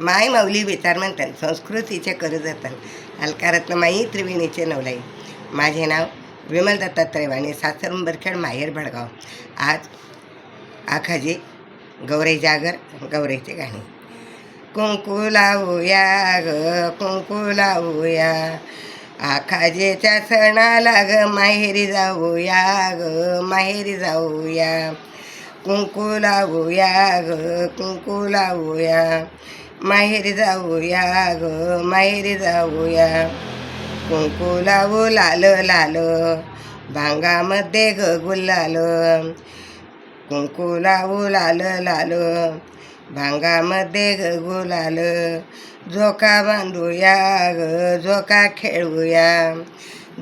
माय माऊली बेतार म्हणतात संस्कृतीचे करजतन अलकारत्न माई त्रिवेणीचे नवलाई. माझे नाव विमल दत्तात्रय वाणी सासर उंबरखेड माहेर भडगाव. आज आखाजी गौरे जागर गौरेचे गाणे. कुंकू लावूया ग कुंकू लावूया. आखाजेच्या सणाला ग माहेरी जाऊया ग माहेरी जाऊया. कुंकू लावूया ग कुंकू लावूया. माहेरी जाऊया ग माहेरी जाऊया कुंकू लावू लाल लाल. भांगामध्ये ग गुलाल. कुंकू लावू लाल लाल. भांगामध्ये ग गुलाल. झोका बांधूया ग झोका खेळूया.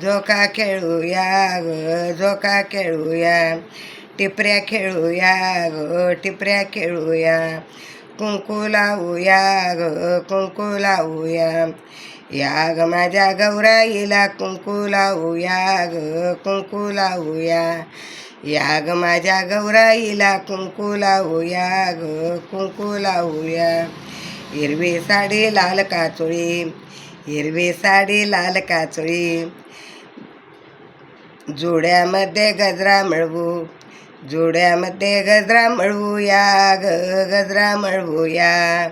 झोका खेळूया ग झोका खेळूया. टिपऱ्या खेळूया ग टिपऱ्या खेळूया. कुंकू लावूया ग कुंकू लावूया या ग माझ्या गौराईला कुंकू लावूया ग कुंकू लावूया या ग माझ्या गौराईला कुंकू लावूया ग कुंकू लावूया हिरवी साडी लाल काचोळी. हिरवी साडी लाल काचोळी. जोड्यामध्ये गजरा मिळवू. जोड्यामध्ये गजरा मळवूया ग गजरा मळवूया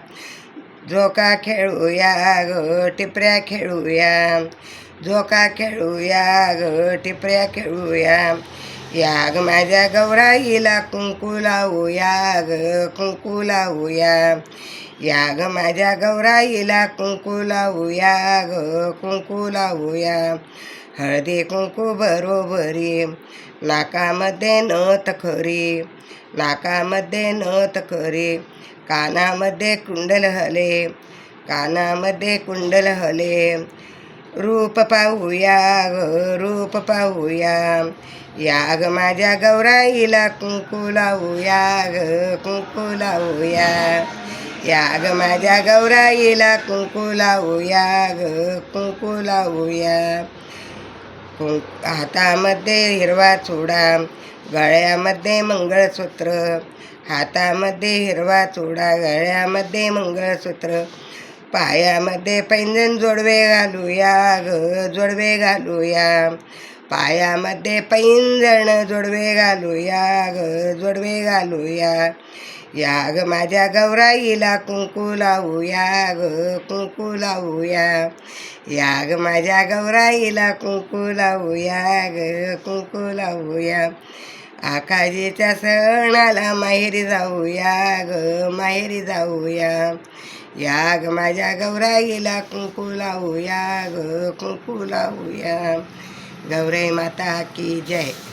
झोका खेळूया ग टिपऱ्या खेळूया. झोका खेळूया ग टिपऱ्या खेळूया. याग माझ्या गौराईला कुंकू लावूया ग कुंकू लावूया. याग माझ्या गौराईला कुंकू लावूया ग कुंकू लावूया. हळदी कुंकू बरोबरी नाकामध्ये नथ खरी. नाकामध्ये नथ खरी. कानामध्ये कुंडल हले. कानामध्ये कुंडल हले. रूप पाहूया ग रूप पाहूया. या ग माझ्या गौराईला कुंकू लावूया ग कुंकू लावूया. या ग माझ्या गौराईला कुंकू लावूया ग कुंकू लावूया. हो. हातामध्ये हिरवा चुडा गळ्यामध्ये मंगळसूत्र. हातामध्ये हिरवा चुडा गळ्यामध्ये मंगळसूत्र. पायामध्ये पैंजण जोडवे घालूया ग जोडवे घालूया. पायामध्ये पैंजण जोडवे घालूया ग जोडवे घालूया. या ग माझ्या गौराईला कुंकू लावूया ग कुंकू लावूया. या ग माझ्या गौराईला कुंकू लावूया ग कुंकू लावूया. आकाजीच्या सणाला माहेरी जाऊया ग माहेरी जाऊया. या ग माझ्या गौराईला कुंकू लावूया ग कुंकू लावूया. गौराई माता की जय.